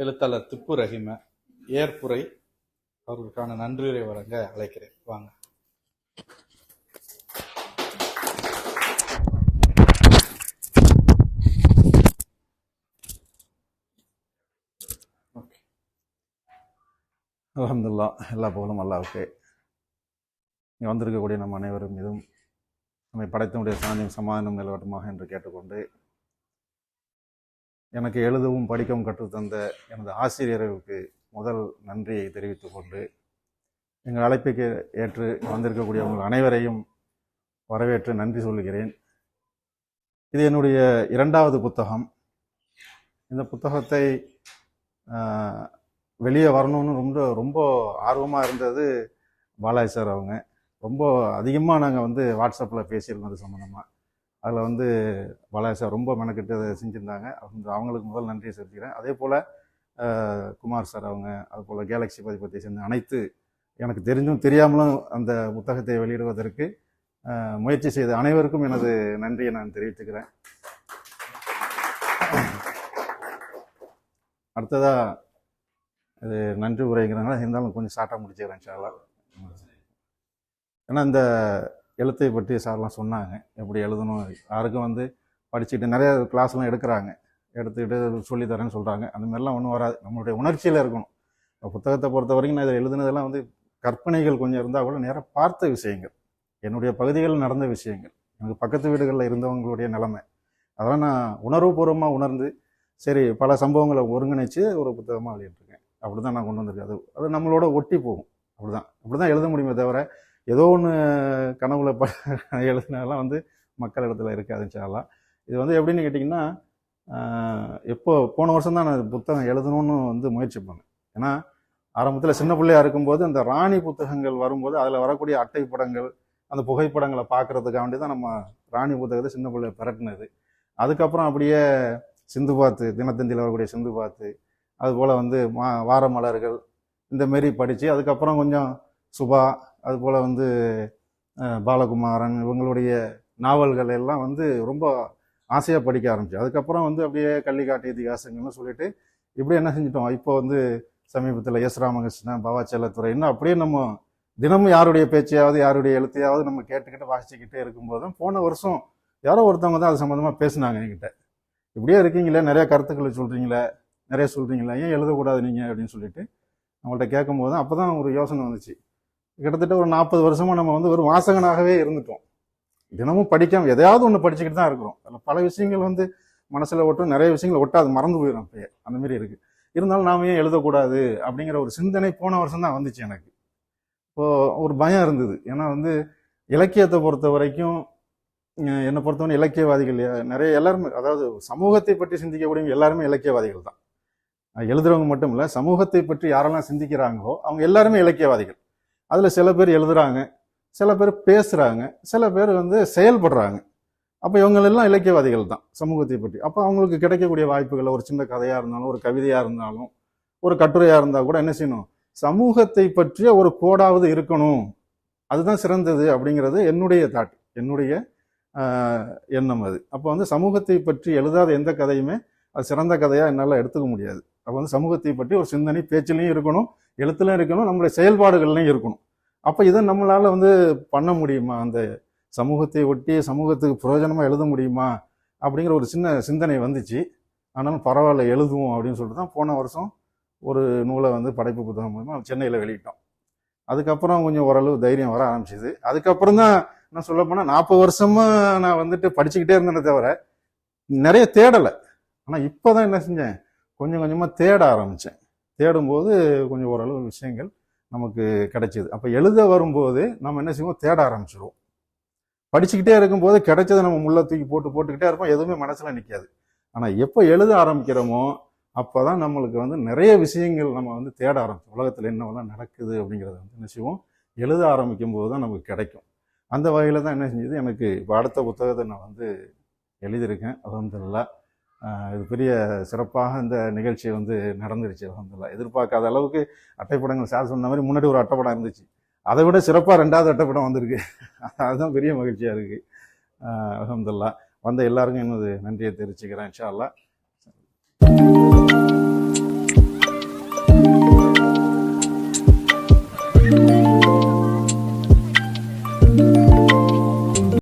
எழுத்தாளர் திப்பு ரஹீம ஏற்புரை அவர்களுக்கான நன்றியுரை வழங்க அழைக்கிறேன். வாங்க. ஓகே. அல்ஹம்துலில்லா எல்லா புகழும் அல்லாவுக்கு இங்கே வந்திருக்கக்கூடிய நம் அனைவரும் மீதும் நம்மை படைத்தனுடைய சாந்தியும் சமாதானம் நிலவட்டமாக என்று கேட்டுக்கொண்டு எனக்கு எழுதவும் படிக்கவும் கற்றுத்தந்த எனது ஆசிரியர்களுக்கு முதல் நன்றியை தெரிவித்துக் கொண்டு எங்கள் அழைப்புக்கு ஏற்று வந்திருக்கக்கூடிய உங்கள் அனைவரையும் வரவேற்று நன்றி சொல்லுகிறேன் இது என்னுடைய இரண்டாவது புத்தகம். இந்த புத்தகத்தை வெளியே வரணும்னு ரொம்ப ரொம்ப ஆர்வமாக இருந்தது பாலாஜி சார் அவங்க. ரொம்ப அதிகமாக நாங்கள் வந்து வாட்ஸ்அப்பில் பேசியிருந்தோம் அது சம்மந்தமாக அதில் வந்து பாலாஜி சார் ரொம்ப மெனக்கெட்டு அதை செஞ்சுருந்தாங்க. அவங்களுக்கு முதல் நன்றியை செலுத்திக்கிறேன். அதே போல் குமார் சார் அவங்க அது போல் கேலக்ஸி பதிப்பத்தை சேர்ந்த அனைத்து எனக்கு தெரிஞ்சும் தெரியாமலும் அந்த புத்தகத்தை வெளியிடுவதற்கு முயற்சி செய்த அனைவருக்கும் எனது நன்றியை நான் தெரிவித்துக்கிறேன். அடுத்ததாக இது நன்றி உரைங்கிறனால இருந்தாலும் கொஞ்சம் ஷார்ட்டாக முடிச்சுக்கிறேன் சார்லா ஏன்னா இந்த எழுத்தை பற்றி சார்லாம் சொன்னாங்க. எப்படி எழுதணும் யாருக்கும் வந்து படிச்சுட்டு நிறைய கிளாஸ்லாம் எடுக்கிறாங்க. எடுத்துக்கிட்டு சொல்லித் தரேன்னு சொல்கிறாங்க அந்த மாதிரிலாம் ஒன்றும் வராது. நம்மளுடைய உணர்ச்சியில் இருக்கணும். புத்தகத்தை பொறுத்த வரைக்கும் நான் இதை எழுதுனதெல்லாம் வந்து கற்பனைகள் கொஞ்சம் இருந்தால் கூட நேராக பார்த்த விஷயங்கள். என்னுடைய பகுதிகளில் நடந்த விஷயங்கள். எனக்கு பக்கத்து வீடுகளில் இருந்தவங்களுடைய நிலைமை. அதெல்லாம் நான் உணர்வுபூர்வமாக உணர்ந்து சரி பல சம்பவங்களை ஒருங்கிணைச்சு ஒரு புத்தகமாக வெளியிட்டிருக்கேன். அப்படி தான் நான் கொண்டு வந்திருக்கேன். அது அது நம்மளோட ஒட்டி போகும். அப்படிதான். அப்படி தான் எழுத முடியுமே தவிர ஏதோ ஒன்று கனவுல ப எழுதினாலாம் வந்து மக்கள் இடத்துல இருக்காது இன்ஷால்லாம் இது வந்து எப்படின்னு கேட்டிங்கன்னா எப்போ போன வருஷம் தான் நான் புத்தகம் எழுதணும்னு வந்து முயற்சி பண்ணேன். ஏன்னா ஆரம்பத்தில் சின்ன பிள்ளையா இருக்கும்போது அந்த ராணி புத்தகங்கள் வரும்போது அதில் வரக்கூடிய அட்டை படங்கள் அந்த புகைப்படங்களை பார்க்குறதுக்காக வேண்டி தான் நம்ம ராணி புத்தகத்தை சின்ன பிள்ளைய பிரட்டினது. அதுக்கப்புறம் அப்படியே சிந்து பாத்து தினத்தந்தியில் வரக்கூடிய சிந்து பாத்து அதுபோல் வந்து மா வார மலர்கள் இந்த மாரி படித்து அதுக்கப்புறம் கொஞ்சம் சுபா அதுபோல் வந்து பாலகுமாரன் இவங்களுடைய நாவல்கள் எல்லாம் வந்து ரொம்ப ஆசையாக படிக்க ஆரம்பிச்சு. அதுக்கப்புறம் வந்து அப்படியே கள்ளிக்காட்டு இதிகாசங்கள்னு சொல்லிட்டு இப்படி என்ன செஞ்சிட்டோம்? இப்போ வந்து சமீபத்தில் எஸ் ராமகிருஷ்ணன் பவா செல்லத்துறை இன்னும் அப்படியே நம்ம தினமும் யாருடைய பேச்சையாவது யாருடைய எழுத்தையாவது நம்ம கேட்டுக்கிட்டு வாசிச்சுக்கிட்டே இருக்கும்போது தான் போன வருஷம் யாரோ ஒருத்தவங்க தான் அது சம்மந்தமாக பேசுனாங்க என்கிட்ட. இப்படியே இருக்கீங்களே நிறைய கருத்துக்களை சொல்கிறீங்களே நிறைய சொல்கிறீங்களே ஏன் எழுதக்கூடாது நீங்கள் அப்படின்னு சொல்லிட்டு அவங்கள்ட்ட கேட்கும்போது அப்போ தான் ஒரு யோசனை வந்துச்சு. கிட்டத்தட்ட ஒரு நாற்பது வருஷமாக நம்ம வந்து ஒரு வாசகனாகவே இருந்துட்டோம். தினமும் படிக்காம எதையாவது ஒன்று படிச்சுக்கிட்டு தான் இருக்கிறோம். அதில் பல விஷயங்கள் வந்து மனசில் ஒட்டும் நிறைய விஷயங்கள் ஒட்டாது மறந்து போயிடும் அப்பயே. அந்த மாதிரி இருக்கு. இருந்தாலும் நாம ஏன் எழுதக்கூடாது அப்படிங்கிற ஒரு சிந்தனை போன வருஷம் தான் வந்துச்சு எனக்கு. இப்போது ஒரு பயம் இருந்தது. ஏன்னா வந்து இலக்கியத்தை பொறுத்த வரைக்கும் என்னை பொறுத்தவரை இலக்கியவாதிகள் நிறைய எல்லாருமே அதாவது சமூகத்தை பற்றி சிந்திக்கக்கூடிய எல்லாருமே இலக்கியவாதிகள் தான். எழுதுறவங்க மட்டும் இல்லை சமூகத்தை பற்றி யாரெல்லாம் சிந்திக்கிறாங்களோ அவங்க எல்லாருமே இலக்கியவாதிகள். அதில் சில பேர் எழுதுறாங்க சில பேர் பேசுகிறாங்க சில பேர் வந்து செயல்படுறாங்க. அப்போ இவங்களெல்லாம் இலக்கியவாதிகள் தான் சமூகத்தை பற்றி. அப்போ அவங்களுக்கு கிடைக்கக்கூடிய வாய்ப்புகளை ஒரு சின்ன கதையாக இருந்தாலும் ஒரு கவிதையாக இருந்தாலும் ஒரு கட்டுரையாக இருந்தால் கூட என்ன செய்யணும்? சமூகத்தை பற்றிய ஒரு கோடாவது இருக்கணும். அதுதான் சிறந்தது அப்படிங்கிறது என்னுடைய தாட் என்னுடைய எண்ணம் அது. அப்போ வந்து சமூகத்தை பற்றி எழுதாத எந்த கதையுமே அது சிறந்த கதையாக என்னால் எடுத்துக்க முடியாது. அப்போ வந்து சமூகத்தை பற்றி ஒரு சிந்தனை பேச்சிலையும் இருக்கணும் எழுத்துலையும் இருக்கணும் நம்மளுடைய செயல்பாடுகள்லையும் இருக்கணும். அப்போ இதை நம்மளால் வந்து பண்ண முடியுமா? அந்த சமூகத்தை ஒட்டி சமூகத்துக்கு பிரயோஜனமாக எழுத முடியுமா? அப்படிங்கிற ஒரு சின்ன சிந்தனை வந்துச்சு. ஆனாலும் பரவாயில்ல எழுதுவோம் அப்படின்னு சொல்லிட்டு தான் போன வருஷம் ஒரு நூலை வந்து படைப்பு புத்தகம் மூலமாக சென்னையில் வெளியிட்டோம். அதுக்கப்புறம் கொஞ்சம் ஓரளவு தைரியம் வர ஆரம்பிச்சது. அதுக்கப்புறம் தான் நான் சொல்ல போனால் நாற்பது வருஷமாக நான் வந்துட்டு படிச்சுக்கிட்டே இருந்தேனே தவிர நிறைய தேடலை. ஆனால் இப்போ தான் என்ன செஞ்சேன்? கொஞ்சம் கொஞ்சமாக தேட ஆரம்பித்தேன் தேடும்போது கொஞ்சம் ஓரளவு விஷயங்கள் நமக்கு கிடைச்சிது. அப்போ எழுத வரும்போது நம்ம என்ன செய்வோம்? தேட ஆரம்பிச்சிடுவோம் படிச்சுக்கிட்டே இருக்கும்போது கிடைச்சதை நம்ம முள்ள தூக்கி போட்டு போட்டுக்கிட்டே இருப்போம். எதுவுமே மனசில் நிற்காது ஆனால் எப்போ எழுத ஆரம்பிக்கிறோமோ அப்போ தான் நம்மளுக்கு வந்து நிறைய விஷயங்கள் நம்ம வந்து தேட ஆரம்பிச்சோம் உலகத்தில் என்னவெல்லாம் நடக்குது அப்படிங்கிறத வந்து என்ன செய்வோம்? எழுத ஆரம்பிக்கும் போது தான் நமக்கு கிடைக்கும். அந்த வகையில் தான் என்ன செஞ்சது? எனக்கு இப்போ அடுத்த புத்தகத்தை நான் வந்து எழுதியிருக்கேன். அலமதுல்லா இது பெரிய சிறப்பாக இந்த நிகழ்ச்சி வந்து நடந்துருச்சு அலமதுல்லா எதிர்பார்க்காத அளவுக்கு அட்டைப்படங்கள் சார் சொன்ன மாதிரி முன்னாடி ஒரு அட்டைப்படம் இருந்துச்சு. அதை விட சிறப்பாக ரெண்டாவது அட்டைப்படம் வந்திருக்கு. அதுதான் பெரிய மகிழ்ச்சியாக இருக்குது அலமதுல்லா வந்த எல்லாருக்கும் என்னது நன்றியை தெரிவிச்சுக்கிறேன் இன்ஷா அல்லாஹ்